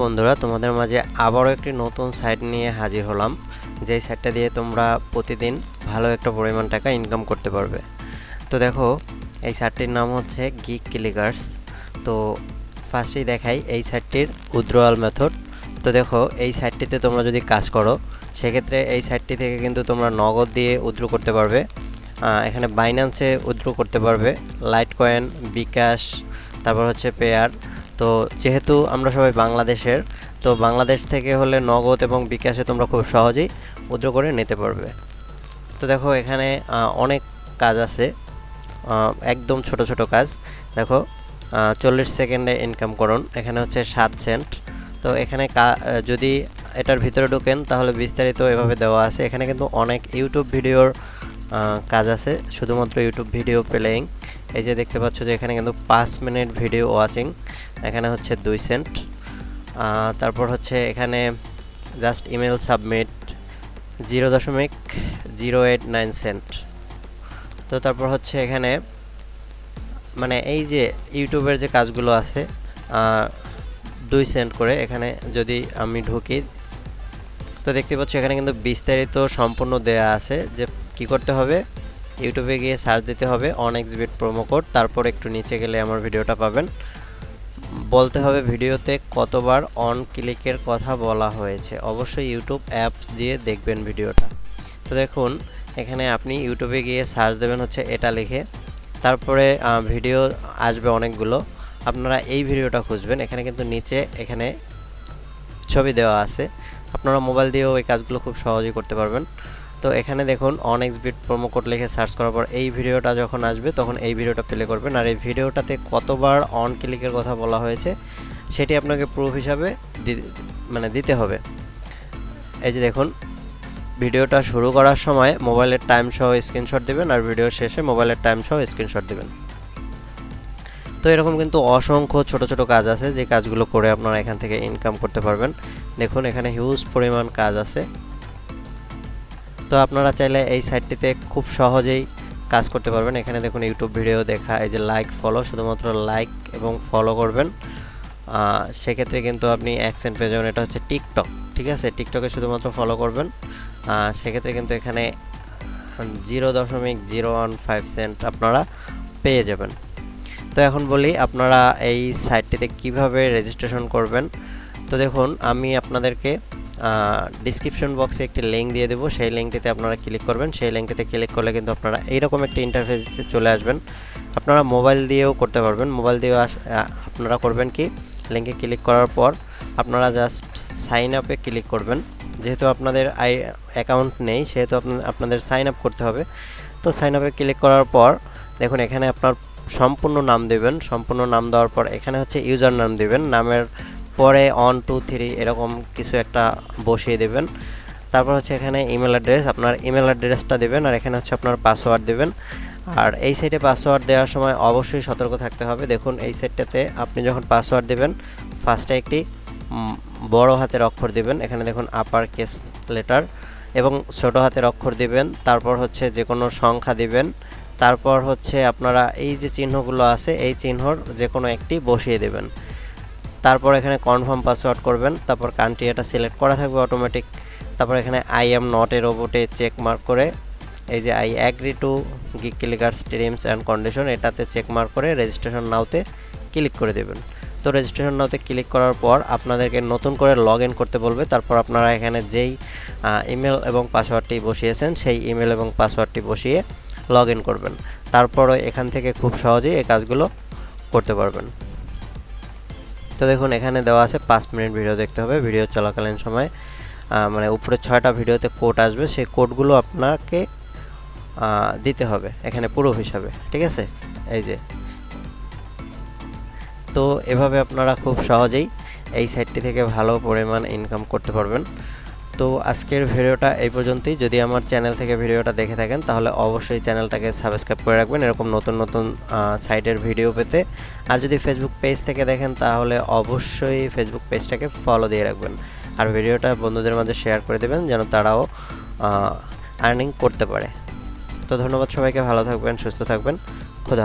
বন্ধুরা, তোমাদের মাঝে আবারও একটি নতুন সাইট নিয়ে হাজির হলাম। যেই সাইটটা দিয়ে তোমরা প্রতিদিন ভালো একটা পরিমাণ টাকা ইনকাম করতে পারবে। তো দেখো, এই সাইটটির নাম হচ্ছে গিক ক্লিকার্স তো ফার্স্টেই দেখাই এই সাইটটির উইথড্রয়াল মেথড তো দেখো, এই সাইটটিতে তোমরা যদি কাজ করো, সেক্ষেত্রে এই সাইটটি থেকে কিন্তু তোমরা নগদ দিয়ে উইথড্র করতে পারবে। এখানে বাইন্যান্সে উইথড্র করতে পারবে। লাইট কয়েন বিকাশ তারপর হচ্ছে পেয়ার তো যেহেতু আমরা সবাই বাংলাদেশের, তো বাংলাদেশ থেকে হলে নগদ এবং বিকাশে তোমরা খুব সহজেই উদ্র করে নিতে পারবে। তো দেখো এখানে অনেক কাজ আছে। একদম ছোট ছোট কাজ। দেখো চল্লিশ সেকেন্ডে ইনকাম করুন। এখানে হচ্ছে সাত সেন্ট তো এখানে যদি এটার ভিতরে ঢোকেন, তাহলে বিস্তারিত এভাবে দেওয়া আছে। এখানে কিন্তু অনেক ইউটিউব ভিডিওর কাজ আছে। শুধুমাত্র ইউটিউব ভিডিও প্লেয়িং এই যে দেখতে পাচ্ছ যে এখানে কিন্তু পাঁচ মিনিট ভিডিও ওয়াচিং, এখানে হচ্ছে দুই সেন্ট। তারপর হচ্ছে এখানে জাস্ট ইমেল সাবমিট জিরো দশমিক জিরো এইট নাইন সেন্ট। তো তারপর হচ্ছে এখানে মানে এই যে ইউটিউবের যে কাজগুলো আছে দুই সেন্ট করে এখানে যদি আমি ঢুকি, তো দেখতে পাচ্ছ এখানে কিন্তু বিস্তারিত সম্পূর্ণ দেয়া আছে যে কি করতে হবে ইউটিউবে গিয়ে সার্চ দিতে হবে অন এক্সবিট প্রোমো কোড তারপর একটু নিচে গেলে আমার ভিডিওটা পাবেন। বলতে হবে ভিডিওতে কতবার অন ক্লিকের কথা বলা হয়েছে। অবশ্যই ইউটিউব অ্যাপস দিয়ে দেখবেন ভিডিওটা। তো দেখুন, এখানে আপনি ইউটিউবে গিয়ে সার্চ দেবেন হচ্ছে এটা লিখে। তারপরে ভিডিও আসবে অনেকগুলো। আপনারা এই ভিডিওটা খুঁজবেন। এখানে কিন্তু নিচে এখানে ছবি দেওয়া আছে। আপনারা মোবাইল দিয়েও এই কাজগুলো খুব সহজেই করতে পারবেন। তো এখানে দেখুন অন এক্সবিট প্রোমো কোড লিখে সার্চ করার পর এই ভিডিওটা যখন আসবে, তখন এই ভিডিওটা প্লে করবেন। আর এই ভিডিওটাতে কতবার অন ক্লিকের কথা বলা হয়েছে, সেটি আপনাকে প্রুফ হিসাবে মানে দিতে হবে। এই যে দেখুন, ভিডিওটা শুরু করার সময় মোবাইলের টাইম সহ স্ক্রিনশট দেবেন আর ভিডিও শেষে মোবাইলের টাইম সহ স্ক্রিনশট দেবেন। তো এরকম কিন্তু অসংখ্য ছোট ছোট কাজ আছে, যে কাজগুলো করে আপনারা এখান থেকে ইনকাম করতে পারবেন। দেখুন, এখানে হিউজ পরিমাণ কাজ আছে। তো আপনারা চাইলে এই সাইটটিতে খুব সহজেই কাজ করতে পারবেন। এখানে দেখুন ইউটিউব ভিডিও দেখা, এই যে লাইক ফলো শুধুমাত্র লাইক এবং ফলো করবেন। সেক্ষেত্রে কিন্তু আপনি অ্যাকসেন্ট পেয়ে যাবেন, এটা হচ্ছে টিকটক ঠিক আছে? টিকটকে শুধুমাত্র ফলো করবেন। সেক্ষেত্রে কিন্তু এখানে জিরো দশমিক জিরো ওয়ান ফাইভ সেন্ট আপনারা পেয়ে যাবেন। তো এখন বলি, আপনারা এই সাইটটিতে কীভাবে রেজিস্ট্রেশন করবেন? তো দেখুন, আমি আপনাদেরকে ডিসক্রিপশন বক্সে একটি লিঙ্ক দিয়ে দেবো। সেই লিঙ্কটিতে আপনারা ক্লিক করবেন। সেই লিঙ্কটিতে ক্লিক করলে কিন্তু আপনারা এইরকম একটি ইন্টারফেসে চলে আসবেন। আপনারা মোবাইল দিয়েও করতে পারবেন। মোবাইল দিয়েও আপনারা করবেন কি? লিঙ্কে ক্লিক করার পর আপনারা জাস্ট সাইন আপে ক্লিক করবেন। যেহেতু আপনাদের আই অ্যাকাউন্ট নেই, সেহেতু আপনা- আপনাদের সাইন আপ করতে হবে। তো সাইন আপে ক্লিক করার পর দেখুন, এখানে আপনার সম্পূর্ণ নাম দেবেন। সম্পূর্ণ নাম দেওয়ার পর এখানে হচ্ছে ইউজার নাম দেবেন। নামের পরে অন টু থ্রি এরকম কিছু একটা বসিয়ে দেবেন। তারপর হচ্ছে এখানে ইমেল অ্যাড্রেস আপনার ইমেল অ্যাড্রেসটা দেবেন আর এখানে হচ্ছে আপনার পাসওয়ার্ড দেবেন। আর এই সাইটে পাসওয়ার্ড দেওয়ার সময় অবশ্যই সতর্ক থাকতে হবে। দেখুন, এই সাইটটাতে আপনি যখন পাসওয়ার্ড দেবেন ফার্স্টে একটি বড় হাতের অক্ষর দিবেন। এখানে দেখুন আপার কেস লেটার এবং ছোট হাতের অক্ষর দিবেন। তারপর হচ্ছে যে কোনো সংখ্যা দিবেন। তারপর হচ্ছে আপনারা এই যে চিহ্নগুলো আছে, এই চিহ্নর যে কোনো একটি বসিয়ে দেবেন। তারপর এখানে কনফার্ম পাসওয়ার্ড করবেন, তারপর কান্ট্রি এটা সিলেক্ট করা থাকবে অটোমেটিক তারপর এখানে আই এম নট এ রোবটে চেক মার্ক করে, এই যে I agree to Geek clicker terms and condition এটাতে চেক মার্ক করে রেজিস্ট্রেশন নাওতে ক্লিক করে দেবেন। তো রেজিস্ট্রেশন নাওতে ক্লিক করার পর আপনাদেরকে নতুন করে লগ ইন করতে বলবে, তারপর আপনারা এখানে যেই ইমেল এবং পাসওয়ার্ডটি বসিয়েছেন, সেই ইমেল এবং পাসওয়ার্ডটি বসিয়ে লগ ইন করবেন। তারপরে এখান থেকে খুব সহজেই এই কাজগুলো করতে পারবেন। তো দেখুন, এখানে দেওয়া আছে পাঁচ মিনিট ভিডিও দেখতে হবে। ভিডিও চলাকালীন সময় মানে উপরে ছয়টা ভিডিওতে কোড আসবে, সেই কোডগুলো আপনাকে দিতে হবে এখানে প্রুফ হিসাবে, ঠিক আছে? এই যে। তো এভাবে আপনারা খুব সহজেই এই সাইটটি থেকে ভালো পরিমাণ ইনকাম করতে পারবেন। তো আজকের ভিডিওটা এই পর্যন্তই। যদি আমার চ্যানেল থেকে ভিডিওটা দেখে থাকেন, তাহলে অবশ্যই চ্যানেলটাকে সাবস্ক্রাইব করে রাখবেন এরকম নতুন নতুন সাইটের ভিডিও পেতে। আর যদি ফেসবুক পেজ থেকে দেখেন, তাহলে অবশ্যই ফেসবুক পেজটাকে ফলো দিয়ে রাখবেন। আর ভিডিওটা বন্ধুদের মাঝে শেয়ার করে দেবেন, যেন তারাও আর্নিং করতে পারে। তো ধন্যবাদ সবাইকে, ভালো থাকবেন, সুস্থ থাকবেন। খুদা